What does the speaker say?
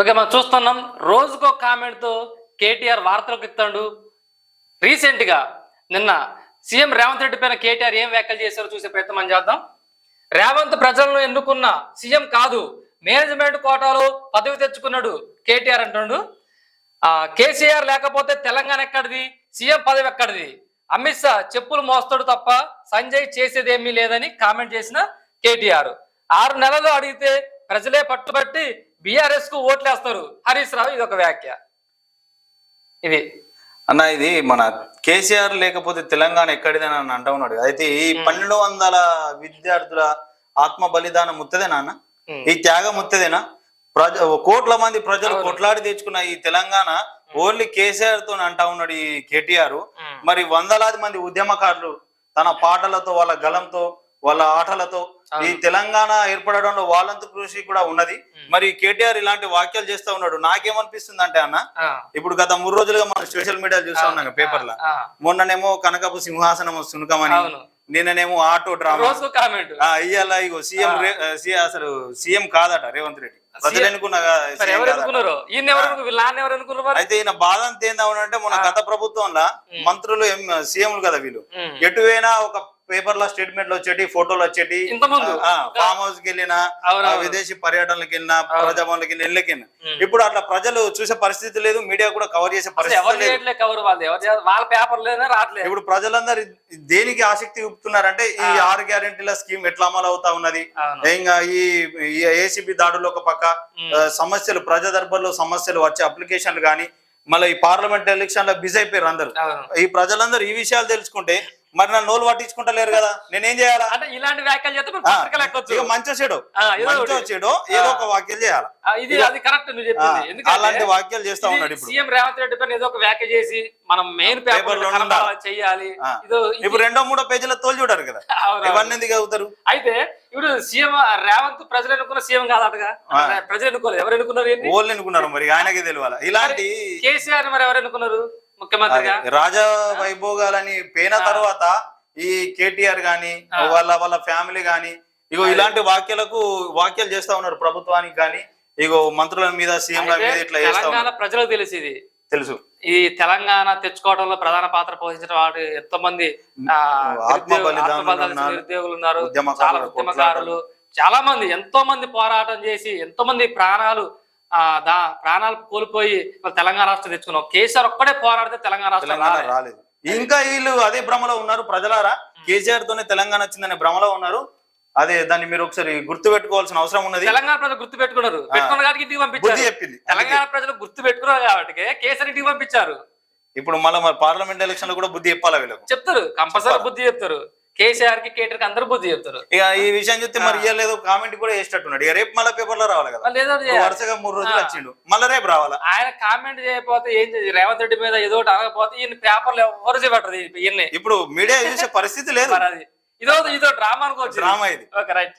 Okay మనం చూస్తున్నాం. రోజుకో కామెంట్తో కేటీఆర్ వార్తలకు ఇస్తాడు రీసెంట్గా నిన్న సీఎం రేవంత్ రెడ్డి పైన కేటీఆర్ ఏం వ్యాఖ్యలు చేశారో చూసే ప్రయత్నం మనం చేద్దాం. రేవంత్ ప్రజలను ఎన్నుకున్న సీఎం కాదు మేనేజ్మెంట్ కోటాలో పదవి తెచ్చుకున్నాడు కేటీఆర్ అంటున్నాడు ఆ కేసీఆర్ లేకపోతే తెలంగాణ ఎక్కడిది? సీఎం పదవి ఎక్కడిది? అమిత్ షా చెప్పులు మోస్తాడు తప్ప సంజయ్ చేసేదేమీ లేదని కామెంట్ చేసిన కేటీఆర్. ఆరు నెలలు అడిగితే ప్రజలే పట్టుబట్టి బీఆర్ఎస్కు ఓట్లేస్తారు. హరీష్ రావు ఇది ఒక వ్యాఖ్య. ఇది. అన్న ఇది మన కేసీఆర్ లేకపోతే తెలంగాణ ఎక్కడిదని అని అంటా ఉన్నాడు అయితే ఈ పన్నెండు వందల విద్యార్థుల ఆత్మ బలిదానం ముత్తదేనా అన్న. ఈ త్యాగం ముత్తదేనా? ప్రజ కోట్ల మంది ప్రజలు. కొట్లాడి తెచ్చుకున్న ఈ తెలంగాణ ఓన్లీ కేసీఆర్తో అంటా ఉన్నాడు ఈ కేటీఆర్. మరి వందలాది మంది ఉద్యమకారులు తన పాటలతో వాళ్ళ గలంతో వాళ్ళ ఆటలతో ఈ. తెలంగాణ ఏర్పడడంలో వాళ్ళంత కృషి కూడా ఉన్నది. మరి కేటీఆర్ ఇలాంటి వాక్యాలు చేస్తా ఉన్నాడు. నాకేమనిపిస్తుంది అంటే అన్న ఇప్పుడు గత మూడు రోజులుగా మనం సోషల్ మీడియాలో చూస్తా ఉన్నాం పేపర్లో మొన్ననేమో కనకపు సింహాసనం సునకమని నిన్ననేమో ఆటో డ్రామా. ఇయ్యాల ఇగో సీఎం అసలు సీఎం కాదట రేవంత్ రెడ్డి. అయితే ఈయన బాధ అంతా ఏందవునంటే మన గత ప్రభుత్వంలో మంత్రులు సీఎంలు కదా వీళ్ళు. ఉమ్. ఎటు పోయినా ఒక పేపర్లో స్టేట్మెంట్లో వచ్చేటి ఫోటోలు వచ్చేటి. ఫామ్ హౌస్కి వెళ్ళినా. విదేశీ పర్యటనలకు వెళ్ళినా ప్రజాభవన్లకి వెళ్ళినా ఉమ్. ఇప్పుడు అట్లా ప్రజలు చూసే పరిస్థితి లేదు మీడియా కూడా కవర్ చేసే పరిస్థితి కవర్ వాళ్ళు పేపర్ లేదా రావట్లేదు. ఇప్పుడు ప్రజలందరూ దేనికి ఆసక్తి చూపుతున్నారంటే ఈ ఆరు గ్యారెంటీల స్కీమ్ ఎట్లా అమలు అవుతా ఉన్నది. ఇంకా ఈ ఏసీబీ దాడులు ఒక పక్క సమస్యలు ప్రజా దర్బార్లో సమస్యలు వచ్చే అప్లికేషన్లు కానీ మళ్ళీ ఈ పార్లమెంట్ ఎలక్షన్లో బిజీ అయిపోయారు అందరు. ఈ ప్రజలందరూ ఈ విషయాలు తెలుసుకుంటే మరి నా నోలు పట్టించుకుంటలేరు కదా. నేనేం చేయాలా? అంటే ఇలాంటి వ్యాఖ్యలు చేస్తే మంచో చెడు. ఆ, ఏదో మంచో ఒకటి. చెడు ఏదో ఒక వాక్యాలు చేయాలి? ఇది అది కరెక్ట్ నువ్వు చెప్పింది. అలాంటి వాక్యాలు చేస్తా ఉన్నాడు ఇప్పుడు. సీఎం రేవంత్ రెడ్డి పైన ఏదో ఒక వ్యాఖ్య చేసి మనం మెయిన్ పేపర్ పేపర్లో కనపడాలి చెయ్యాలి ఆ. ఇదో ఇది- ఇప్పుడు రెండో మూడో పేజీల తోలు చూడారు కదా. ఇవన్నీ ఎందుకు అవుతారు అయితే ఇప్పుడు సీఎం రేవంత్ ప్రజలు ఎన్నుకున్న సీఎం కాదటగా? ప్రజలు ఎన్నుకోలేదు ఎవరు ఎన్నుకున్నారు ఓళ్ళు ఎన్నుకున్నారు మరి? ఆయనకి తెలియాలి? ఇలాంటి కేసీఆర్ మరి ఎవరు ఎన్నుకున్నారు? ముఖ్యమంత్రిగా రాజా వైభోగాలని పోయిన తర్వాత ఈ కేటీఆర్ గాని వాళ్ళ వాళ్ళ ఫ్యామిలీ గాని ఇగో ఇలాంటి వాక్యాలకు వాక్యాలు చేస్తా ఉన్నారు ప్రభుత్వానికి గాని ఇగో మంత్రుల మీద సీఎం మీద ఇట్లా తెలంగాణ ప్రజలకు తెలిసి ఇది. తెలుసు. ఈ తెలంగాణ తెచ్చుకోవడంలో ప్రధాన పాత్ర పోషించిన వాడు ఎంతో మంది. నిరుద్యోగులు ఉన్నారు. చాలా ఉద్యమకారులు. చాలా మంది ఎంతో మంది పోరాటం చేసి ఎంతో మంది ప్రాణాలు దా ప్రాణాలు కోల్పోయి తెలంగాణ రాష్ట్రం తెచ్చుకున్నాం. కేసీఆర్ ఒక్కడే పోరాడితే తెలంగాణ రాష్ట్రం. రాలేదు. ఇంకా వీళ్ళు అదే భ్రమలో ఉన్నారు. ప్రజలారా కేసీఆర్ తోనే తెలంగాణ వచ్చిందనే భ్రమలో ఉన్నారు. అదే దాన్ని మీరు ఒకసారి గుర్తు పెట్టుకోవాల్సిన అవసరం ఉన్నది. తెలంగాణ ప్రజలు గుర్తు పెట్టుకున్నారు పెట్టుకున్న ఇంటికి పంపించారు. చెప్పింది. తెలంగాణ ప్రజలు గుర్తు పెట్టుకున్నారు కాబట్టి కేసీఆర్ ఇంటికి పంపించారు. ఇప్పుడు మళ్ళీ మరి పార్లమెంట్ ఎలక్షన్లో కూడా బుద్ధి చెప్పాలి వీళ్ళకు? చెప్తారు. కంపల్సరీ బుద్ధి చెప్తారు. కేసీఆర్కి కేటీఆర్కి అందరూ బుద్ధి చెప్తారు. ఇక ఈ విషయం చూస్తే మరి ఇయ్యలేదు కామెంట్ కూడా వేసేటట్టున్నాడు ఇక రేపు మళ్ళీ పేపర్లో రావాలి కదా. ఏదో ఒకటి ఇప్పుడు చేయాలి. వరుసగా మూడు రోజులు వచ్చిండు. మళ్ళీ రేపు రావాలా? ఆయన కామెంట్ చేయకపోతే ఏం చేయాలి? రేవంత్ రెడ్డి మీద ఏదో ఒకటి అనకపోతే ఈయన పేపర్లు ఎవరు చేపట్టరు ఈయన్ని. ఇప్పుడు మీడియా చూసే పరిస్థితి లేదు. మరి అది. ఇదో ఇదో డ్రామా అనుకోవచ్చు డ్రామా ఇది. Okay right.